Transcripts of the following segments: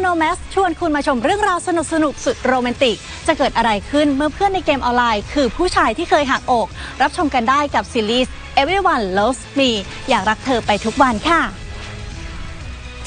โนแมสชวนคุณมาชมเรื่องราวสนุกสนุกสุดโรแมนติก จะเกิดอะไรขึ้นเมื่อเพื่อนในเกมออนไลน์ คือผู้ชายที่เคยหักอก รับชมกันได้กับซีรีส์ Everyone Loves Me อยากรักเธอไปทุกวันค่ะ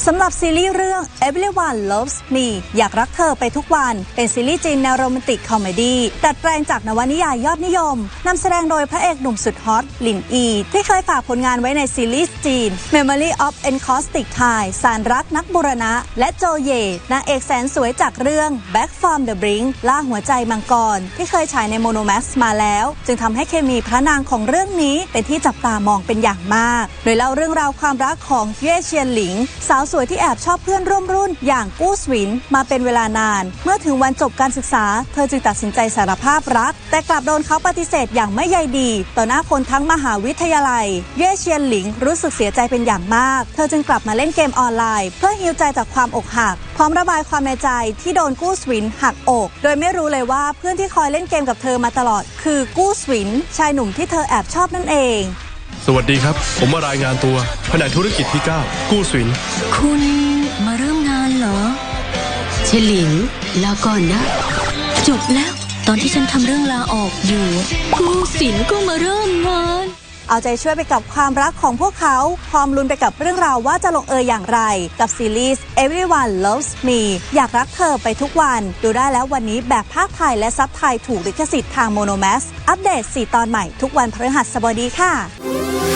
สำหรับซีรีส์เรื่อง Everyone Loves Me อยากรักเธอไปทุกวัน เป็นซีรีส์จีนแนวโรแมนติกคอมเมดี้ดัดแปลงจากนวนิยายยอดนิยมนำแสดงโดยพระเอกหนุ่มสุดฮอตหลินอี ที่เคยฝากผลงานไว้ในซีรีส์จีน Memory of Encaustic Time สารรักนักบุรณะ และโจเย่นางเอกแสนสวยจากเรื่อง Back from the Brink ล่าหัวใจมังกร ที่เคยฉายในโมโนแม็กซ์มาแล้ว จึงทำให้เคมีพระนางของเรื่องนี้เป็นที่จับตามองเป็นอย่างมาก โดยเล่าเรื่องราวความรักของเย่เชียนหลิงสาวสวยที่แอบชอบเพื่อนร่วมรุ่น อย่างกู้สวินมาเป็นเวลานาน เมื่อถึงวันจบการศึกษา เธอจึงตัดสินใจสารภาพรัก แต่กลับโดนเขาปฏิเสธอย่างไม่ใยดี ต่อหน้าคนทั้งมหาวิทยาลัย เย่เชียนหลิงรู้สึกเสียใจเป็นอย่างมาก เธอจึงกลับมาเล่นเกมออนไลน์ เพื่อฮิวใจจากความอกหัก พร้อมระบายความในใจที่โดนกู้สวินหักอก โดยไม่รู้เลยว่าเพื่อนที่คอยเล่นเกมกับเธอมาตลอด คือกู้สวินชายหนุ่มที่เธอแอบชอบนั่นเอง สวัสดีครับ ผมมารายงานตัวแผนกธุรกิจที่ 9 กู้สิน คุณมาเริ่มงานเหรอเชลิงลาก่อนนะ จบแล้ว ตอนที่ฉันทำเรื่องลาออกอยู่ กู้สินก็มาเริ่มงาน เอาใจช่วยไปกับความรักของพวกเขา พร้อมลุ้นไปกับเรื่องราวว่าจะลงเอยอย่างไร กับซีรีส์ Everyone Loves Me อยากรักเธอไปทุกวัน ดูได้แล้ววันนี้แบบภาคไทยและซับไทยถูกลิขสิทธิ์ทางโมโนแมสอัปเดต 4 ตอนใหม่ทุกวันพฤหัสบดีค่ะ